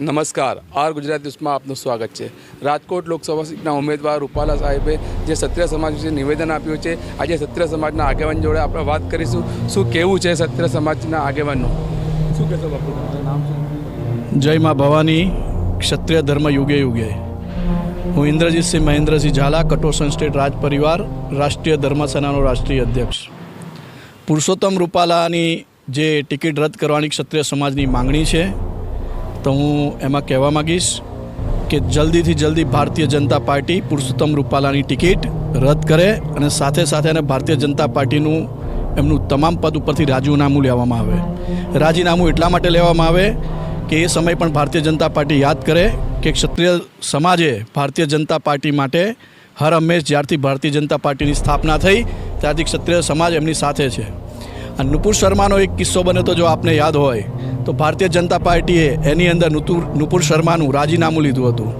નમસ્કાર. આર ગુજરાત ન્યૂઝમાં આપનું સ્વાગત છે. રાજકોટ લોકસભા સીટના ઉમેદવાર રૂપાલા સાહેબે જે ક્ષત્રિય સમાજ વિશે નિવેદન આપ્યું છે, આજે ક્ષત્રિય સમાજના આગેવાન જોડે આપણે વાત કરીશું. શું કેવું છે ક્ષત્રિય સમાજના આગેવાનનું? શું કહેશો જય મા ભવાની, ક્ષત્રિય ધર્મ યુગે યુગે. હું ઇન્દ્રજીતસિંહ મહેન્દ્રસિંહ ઝાલા કટોસન સ્ટેટ રાજ પરિવાર, રાષ્ટ્રીય ધર્મ સેનાનો રાષ્ટ્રીય અધ્યક્ષ. પુરુષોત્તમ રૂપાલાની જે ટિકિટ રદ કરવાની ક્ષત્રિય સમાજની માંગણી છે તો હું એમાં કહેવા માગીશ કે જલ્દીથી જલ્દી ભારતીય જનતા પાર્ટી પુરુષોત્તમ રૂપાલાની ટિકિટ રદ કરે અને સાથે સાથે એને ભારતીય જનતા પાર્ટીનું એમનું તમામ પદ ઉપરથી રાજીનામું લેવામાં આવે. રાજીનામું એટલા માટે લેવામાં આવે કે એ સમય પણ ભારતીય જનતા પાર્ટી યાદ કરે કે ક્ષત્રિય સમાજે ભારતીય જનતા પાર્ટી માટે હર હંમેશ જ્યારથી ભારતીય જનતા પાર્ટીની સ્થાપના થઈ ત્યારથી ક્ષત્રિય સમાજ એમની સાથે છે. અને નુપુર શર્માનો એક કિસ્સો બને તો જો આપને યાદ હોય, તો ભારતીય જનતા પાર્ટીએ એની અંદર નુતુર નુપુર શર્માનું રાજીનામું લીધું હતું.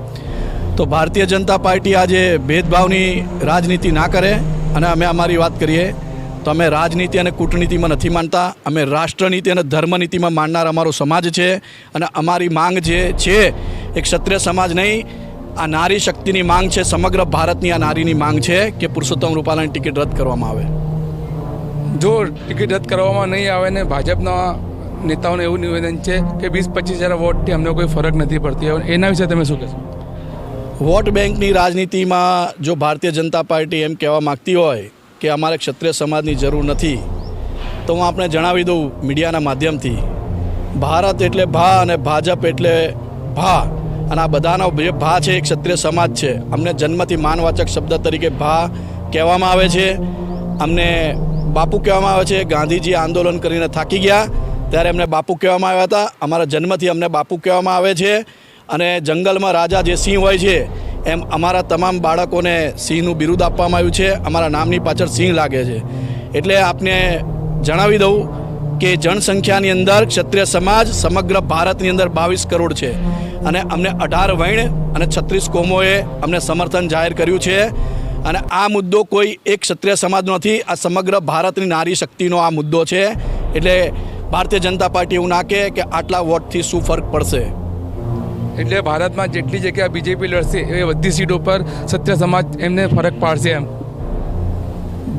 તો ભારતીય જનતા પાર્ટી આજે ભેદભાવની રાજનીતિ ના કરે, અને અમે અમારી વાત કરીએ, તો અમે રાજનીતિ અને કૂટનીતિમાં નથી માનતા, અમે રાષ્ટ્રનીતિ અને ધર્મનીતિમાં માનનાર અમારો સમાજ છે, અને અમારી માંગ જે છે એ ક્ષત્રિય સમાજ નહીં, આ નારી શક્તિની માંગ છે, સમગ્ર ભારતની આ નારીની માંગ છે, કે પુરુષોત્તમ રૂપાલાની ટિકિટ રદ કરવામાં આવે. જો ટિકિટ રદ કરવામાં નહીં આવે ને ભાજપના નેતાઓને એવું નિવેદન છે કે વીસ, પચીસ હજાર વોટથી અમને કોઈ ફરક નથી પડતી. એના વિશે તમે શું કહેશો? વોટ બેંકની રાજનીતિમાં જો ભારતીય જનતા પાર્ટી એમ કહેવા માગતી હોય કે અમારે ક્ષત્રિય સમાજની જરૂર નથી, તો હું આપણે જણાવી દઉં મીડિયાના માધ્યમથી. ભારત એટલે ભા અને ભાજપ એટલે ભા, અને આ બધાનો જે ભા છે એ ક્ષત્રિય સમાજ છે. અમને જન્મથી માનવાચક શબ્દ તરીકે ભા કહેવામાં આવે છે. અમને બાપુ કહેવામાં આવે છે, ગાંધીજી આંદોલન કરીને થાકી ગયા, ત્યારે એમને બાપુ કહેવામાં આવ્યા હતા. અમારા જન્મથી અમને બાપુ કહેવામાં આવે છે અને જંગલમાં રાજા જે સિંહ હોય છે, એમ અમારા તમામ બાળકોને સિંહનું બિરુદ આપવામાં આવ્યું છે. અમારા નામની પાછળ સિંહ લાગે છે. એટલે આપને જણાવી દઉં કે જનસંખ્યાની અંદર ક્ષત્રિય સમાજ સમગ્ર ભારતની અંદર બાવીસ કરોડ છે. અને અમને અઢાર વૈણ અને છત્રીસ કોમોએ અમને સમર્થન જાહેર કર્યું છે. અને આ મુદ્દો કોઈ એક ક્ષત્રિય સમાજનો નથી. આ સમગ્ર ભારતની નારી શક્તિનો આ મુદ્દો છે. એટલે ભારતીય જનતા પાર્ટી એવું ના કહે કે આટલા વોટથી શું ફરક પડશે. એટલે ભારતમાં જેટલી જગ્યા બીજેપી લડશે એ બધી સીટો પર ક્ષત્રિય સમાજ એમને ફરક પાડશે એમ.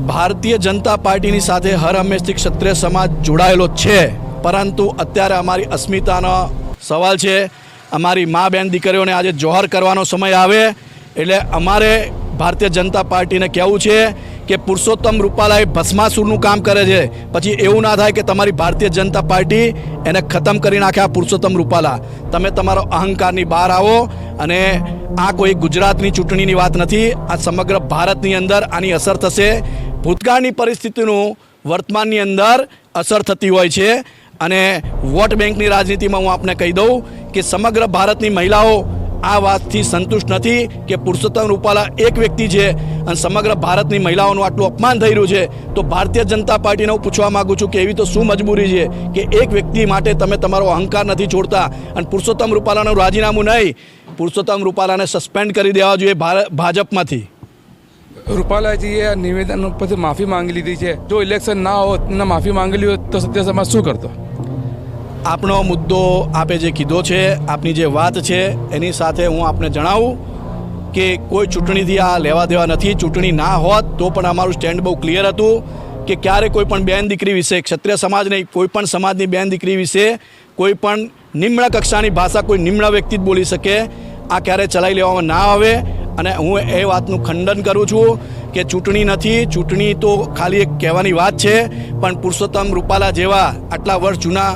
ભારતીય જનતા પાર્ટીની સાથે હર હંમેશથી ક્ષત્રિય સમાજ જોડાયેલો છે. પરંતુ અત્યારે અમારી અસ્મિતાનો સવાલ છે. અમારી મા બેન દીકરીઓને આજે જોહર કરવાનો સમય આવે. એટલે અમારે ભારતીય જનતા પાર્ટીને કહેવું છે કે પુરુષોત્તમ રૂપાલાએ ભસ્માસુરનું કામ કરે છે. પછી એવું ના થાય કે તમારી ભારતીય જનતા પાર્ટી એને ખતમ કરી નાખે આ પુરુષોત્તમ રૂપાલા. તમે તમારો અહંકારની બહાર આવો અને આ કોઈ ગુજરાતની ચૂંટણીની વાત નથી. આ સમગ્ર ભારતની અંદર આની અસર થશે. ભૂતકાળની પરિસ્થિતિનું વર્તમાનની અંદર અસર થતી હોય છે. અને વોટ બેંકની રાજનીતિમાં હું આપને કહી દઉં કે સમગ્ર ભારતની મહિલાઓ આ વાતથી સંતુષ્ટ નથી કે પુરુષોત્તમ રૂપાલા એક વ્યક્તિ છે અને સમગ્ર ભારતની મહિલાઓનું આટલું અપમાન થઈ રહ્યું છે. તો ભારતીય જનતા પાર્ટીને હું પૂછવા માગું છું કે એવી તો શું મજબૂરી છે કે એક વ્યક્તિ માટે તમે તમારો અહંકાર નથી છોડતા અને પુરુષોત્તમ રૂપાલાનું રાજીનામું નહીં. પુરુષોત્તમ રૂપાલાને સસ્પેન્ડ કરી દેવા જોઈએ ભાજપમાંથી. રૂપાલાજીએ નિવેદન ઉપરથી માફી માંગી લીધી છે. જો ઇલેક્શન ના હોત ને માફી માંગેલી હોત તો સત્ય સમાજ શું કરતો? આપનો મુદ્દો આપે જે કીધો છે, આપની જે વાત છે, એની સાથે હું આપને જણાવું કે કોઈ ચૂંટણીથી આ લેવા દેવા નથી, ચૂંટણી ના હોત તો પણ અમારું સ્ટેન્ડ બહુ ક્લિયર હતું કે ક્યારે કોઈ પણ બેન દીકરી વિશે, ક્ષત્રિય સમાજ નહીં કોઈ પણ સમાજની બેન દીકરી વિશે કોઈ પણ નિમ્ન કક્ષાની ભાષા કોઈ નિમ્ન વ્યક્તિ જ બોલી શકે, આ ક્યારે ચલાવી લેવામાં ના આવે. અને હું એ વાતનું ખંડન કરું છું કે ચૂંટણી નથી, ચૂંટણી તો ખાલી એક કહેવાની વાત છે, પણ પુરુષોત્તમ રૂપાલા જેવા આટલા વર્ષ જૂના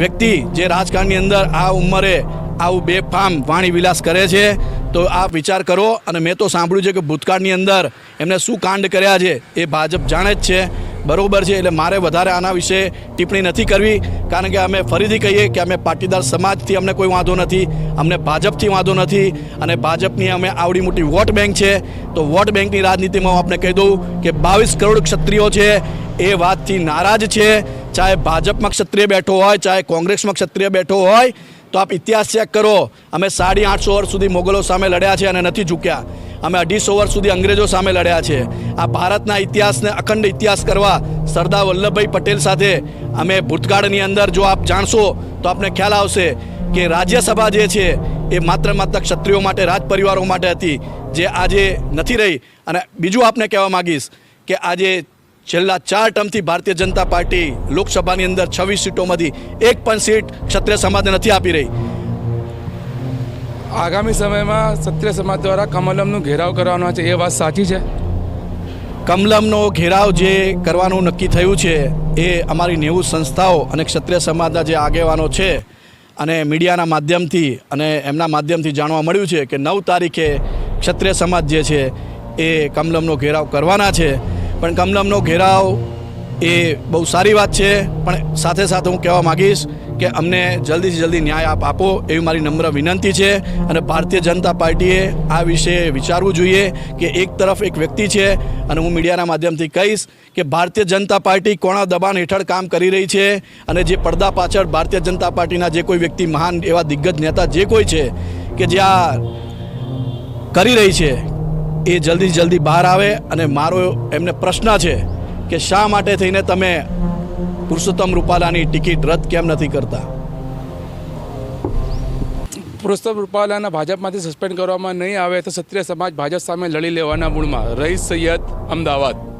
વ્યક્તિ જે રાજકારણની અંદર આ ઉંમરે આવું બેફામ વાણી વિલાસ કરે છે, તો આપ વિચાર કરો અને મેં તો સાંભળ્યું છે કે ભૂતકાળની અંદર એમને શું કાંડ કર્યા છે એ ભાજપ જાણે જ છે. બરોબર છે, એટલે મારે વધારે આના વિશે ટિપ્પણી નથી કરવી, કારણ કે અમે ફરીથી કહીએ કે અમે પાટીદાર સમાજથી અમને કોઈ વાંધો નથી, અમને ભાજપથી વાંધો નથી, અને ભાજપની અમે આવડી મોટી વોટ બેંક છે. તો વોટ બેંકની રાજનીતિમાં હું આપને કહી દઉં કે બાવીસ કરોડ ક્ષત્રિયો છે, એ વાતથી નારાજ છે. ચાહે ભાજપમાં ક્ષત્રિય બેઠો હોય, ચાહે કોંગ્રેસમાં ક્ષત્રિય બેઠો હોય, તો આપ ઇતિહાસ ચેક કરો. અમે સાડી આઠસો વર્ષ સુધી મોગલો સામે લડ્યા છે અને નથી ઝૂક્યા. અમે અઢીસો વર્ષ સુધી અંગ્રેજો સામે લડ્યા છે. આ ભારતના ઇતિહાસને અખંડ ઇતિહાસ કરવા સરદાર વલ્લભભાઈ પટેલ સાથે અમે ભૂતકાળની અંદર જો આપ જાણશો, તો આપને ખ્યાલ આવશે કે રાજ્યસભા જે છે, એ માત્ર માત્ર ક્ષત્રિયો માટે રાજ પરિવારો માટે હતી, જે આજે નથી રહી. અને બીજું આપને કહેવા માગીશ કે આજે છેલ્લા ચાર ટર્મથી ભારતીય જનતા પાર્ટી લોકસભાની અંદર છવ્વીસ સીટોમાંથી એક પણ સીટ ક્ષત્રિય સમાજને નથી આપી રહી. આગામી સમયમાં ક્ષત્રિય સમાજ દ્વારા કમલમનું ઘેરાવ કરવાનો છે એ વાત સાચી છે? કમલમનો ઘેરાવ જે કરવાનું નક્કી થયું છે એ અમારી નેવું સંસ્થાઓ અને ક્ષત્રિય સમાજના જે આગેવાનો છે અને મીડિયાના માધ્યમથી અને એમના માધ્યમથી જાણવા મળ્યું છે કે નવ તારીખે ક્ષત્રિય સમાજ જે છે એ કમલમનો ઘેરાવ કરવાના છે. પણ કમલમનો ઘેરાવ એ બહુ સારી વાત છે. પણ સાથે સાથે હું કહેવા માગીશ કે અમને જલ્દીથી જલ્દી ન્યાય આપ આપો એવી મારી નમ્ર વિનંતી છે અને ભારતીય જનતા પાર્ટીએ આ વિશે વિચારવું જોઈએ કે એક તરફ એક વ્યક્તિ છે અને હું મીડિયાના માધ્યમથી કહીશ કે ભારતીય જનતા પાર્ટી કોણા દબાણ હેઠળ કામ કરી રહી છે અને જે પડદા પાછળ ભારતીય જનતા પાર્ટીના જે કોઈ વ્યક્તિ મહાન એવા દિગ્ગજ નેતા જે કોઈ છે કે જે આ કરી રહી છે એ જલ્દી જલ્દી બહાર આવે અને મારો એમને પ્રશ્ન છે કે શા માટે થઈને તમે પુરુષોત્તમ રૂપાલાની ટિકિટ રદ કેમ નથી કરતા? પુરુષોત્તમ રૂપાલાના ભાજપમાંથી સસ્પેન્ડ કરવામાં નહીં આવે તો ક્ષત્રિય સમાજ ભાજપ સામે લડી લેવાના મૂળમાં. રઈસ સૈયદ અમદાવાદ.